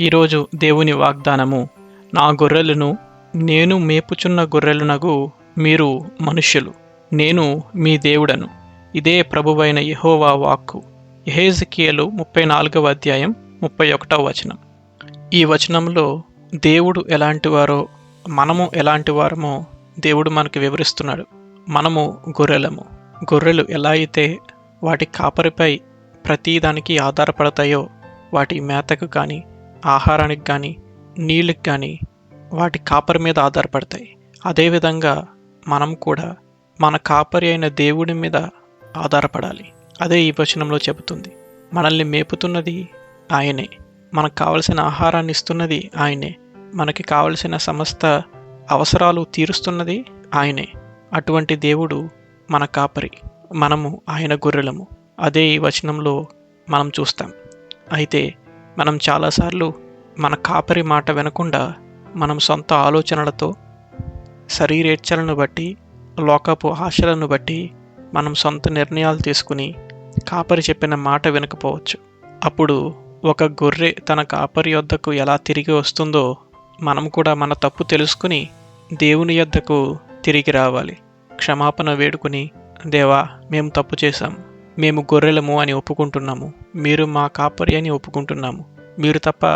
ఈరోజు దేవుని వాగ్దానము నా గొర్రెలను నేను మేపుచున్న గొర్రెలునగు మీరు మనుష్యులు నేను మీ దేవుడను. ఇదే ప్రభువైన యహోవా వాక్కు. యెహెజ్కియలు ముప్పై నాలుగవ అధ్యాయం ముప్పై ఒకటవ వచనం. ఈ వచనంలో దేవుడు ఎలాంటివారో మనము ఎలాంటి వారమో దేవుడు మనకు వివరిస్తున్నాడు. మనము గొర్రెలము. గొర్రెలు ఎలా అయితే వాటి కాపరిపై ప్రతిదానికి ఆధారపడతాయో వాటి మేతకు కానీ ఆహారానికి కానీ నీళ్ళకి కానీ వాటి కాపరి మీద ఆధారపడతాయి. అదేవిధంగా మనం కూడా మన కాపరి అయిన దేవుడి మీద ఆధారపడాలి. అదే ఈ వచనంలో చెబుతుంది. మనల్ని మేపుతున్నది ఆయనే. మనకు కావలసిన ఆహారాన్ని ఇస్తున్నది ఆయనే. మనకి కావలసిన సమస్త అవసరాలు తీరుస్తున్నది ఆయనే. అటువంటి దేవుడు మన కాపరి. మనము ఆయన గొర్రెలము. అదే ఈ వచనంలో మనం చూస్తాం. అయితే మనం చాలాసార్లు మన కాపరి మాట వినకుండా మనం సొంత ఆలోచనలతో శరీరేచ్ఛలను బట్టి లోకపు ఆశలను బట్టి మనం సొంత నిర్ణయాలు తీసుకుని కాపరి చెప్పిన మాట వినకపోవచ్చు. అప్పుడు ఒక గొర్రె తన కాపరి యొద్దకు ఎలా తిరిగి వస్తుందో మనం కూడా మన తప్పు తెలుసుకుని దేవుని యొద్దకు తిరిగి రావాలి. క్షమాపణ వేడుకుని దేవా మేము తప్పు చేశాం. మేము గొర్రెలము అని ఒప్పుకుంటున్నాము. మీరు మా కాపరి అని ఒప్పుకుంటున్నాము. మీరు తప్ప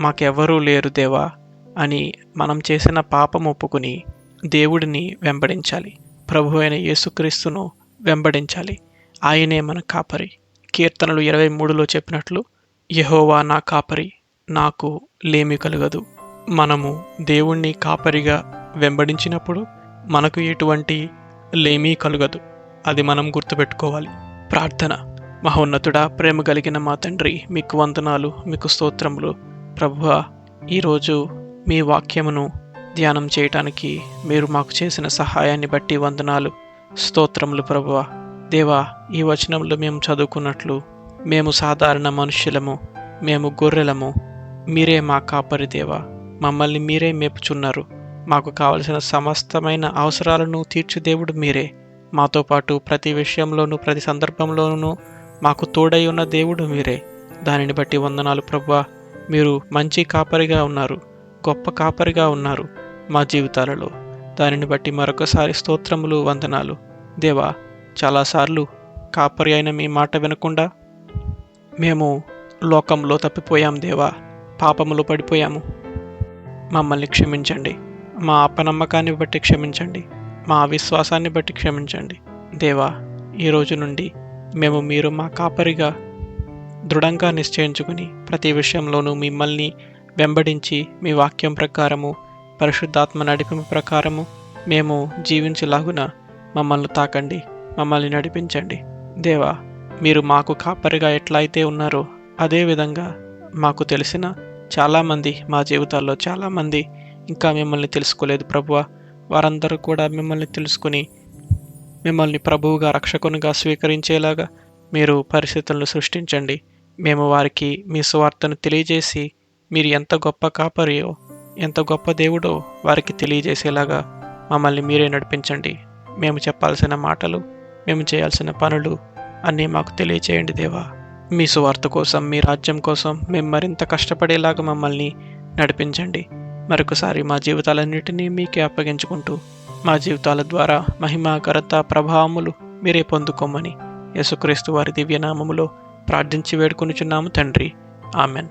మాకెవ్వరూ లేరు దేవా అని మనం చేసిన పాపం ఒప్పుకుని దేవుడిని వెంబడించాలి. ప్రభు అయిన యేసుక్రీస్తును వెంబడించాలి. ఆయనే మన కాపరి. కీర్తనలు ఇరవై మూడులో చెప్పినట్లు యహోవా నా కాపరి నాకు లేమి కలగదు. మనము దేవుణ్ణి కాపరిగా వెంబడించినప్పుడు మనకు ఎటువంటి లేమీ కలుగదు. అది మనం గుర్తుపెట్టుకోవాలి. ప్రార్థన. మహోన్నతుడా ప్రేమ కలిగిన మా తండ్రి మీకు వందనాలు మీకు స్తోత్రములు. ప్రభువ ఈరోజు మీ వాక్యమును ధ్యానం చేయటానికి మీరు మాకు చేసిన సహాయాన్ని బట్టి వందనాలు స్తోత్రములు ప్రభువ. దేవా ఈ వచనంలో మేము చదువుకున్నట్లు మేము సాధారణ మనుష్యులము మేము గొర్రెలము. మీరే మా కాపరి దేవా. మమ్మల్ని మీరే మేపుచున్నారు. మాకు కావలసిన సమస్తమైన అవసరాలను తీర్చు దేవుడు మీరే. మాతో పాటు ప్రతి విషయంలోనూ ప్రతి సందర్భంలోనూ మాకు తోడై ఉన్న దేవుడు మీరే. దానిని బట్టి వందనాలు ప్రభా మీరు మంచి కాపరిగా ఉన్నారు గొప్ప కాపరిగా ఉన్నారు మా జీవితాలలో. దానిని బట్టి మరొకసారి స్తోత్రములు వందనాలు. దేవా చాలాసార్లు కాపరి అయిన మీ మాట వినకుండా మేము లోకంలో తప్పిపోయాం దేవా. పాపములో పడిపోయాము. మమ్మల్ని క్షమించండి. మా అపనమ్మకాన్ని బట్టి క్షమించండి. మా విశ్వాసాన్ని బట్టి క్షమించండి. దేవా ఈ రోజు నుండి మేము మీరు మా కాపరిగా దృఢంగా నిశ్చయించుకుని ప్రతి విషయంలోనూ మిమ్మల్ని వెంబడించి మీ వాక్యం ప్రకారము పరిశుద్ధాత్మ నడిపింపు ప్రకారము మేము జీవించేలాగున మమ్మల్ని తాకండి మమ్మల్ని నడిపించండి. దేవా మీరు మాకు కాపరిగా ఎట్లా అయితే ఉన్నారో అదే విధంగా మాకు తెలిసిన చాలామంది మా జీవితాల్లో చాలామంది ఇంకా మిమ్మల్ని తెలుసుకోలేదు ప్రభువ. వారందరూ కూడా మిమ్మల్ని తెలుసుకుని మిమ్మల్ని ప్రభువుగా రక్షకునిగా స్వీకరించేలాగా మీరు పరిస్థితులను సృష్టించండి. మేము వారికి మీ సువార్తను తెలియజేసి మీరు ఎంత గొప్ప కాపరియో ఎంత గొప్ప దేవుడో వారికి తెలియజేసేలాగా మమ్మల్ని మీరే నడిపించండి. మేము చెప్పాల్సిన మాటలు మేము చేయాల్సిన పనులు అన్నీ మాకు తెలియచేయండి దేవా. మీ సువార్త కోసం మీ రాజ్యం కోసం మేము మరింత కష్టపడేలాగా మమ్మల్ని నడిపించండి. మరొకసారి మా జీవితాలన్నింటినీ మీకే అప్పగించుకుంటూ మా జీవితాల ద్వారా మహిమాకరత ప్రభావములు మీరే పొందుకోమని యేసుక్రీస్తు వారి దివ్యనామములో ప్రార్థించి వేడుకొనుచున్నాము తండ్రి. ఆమెన్.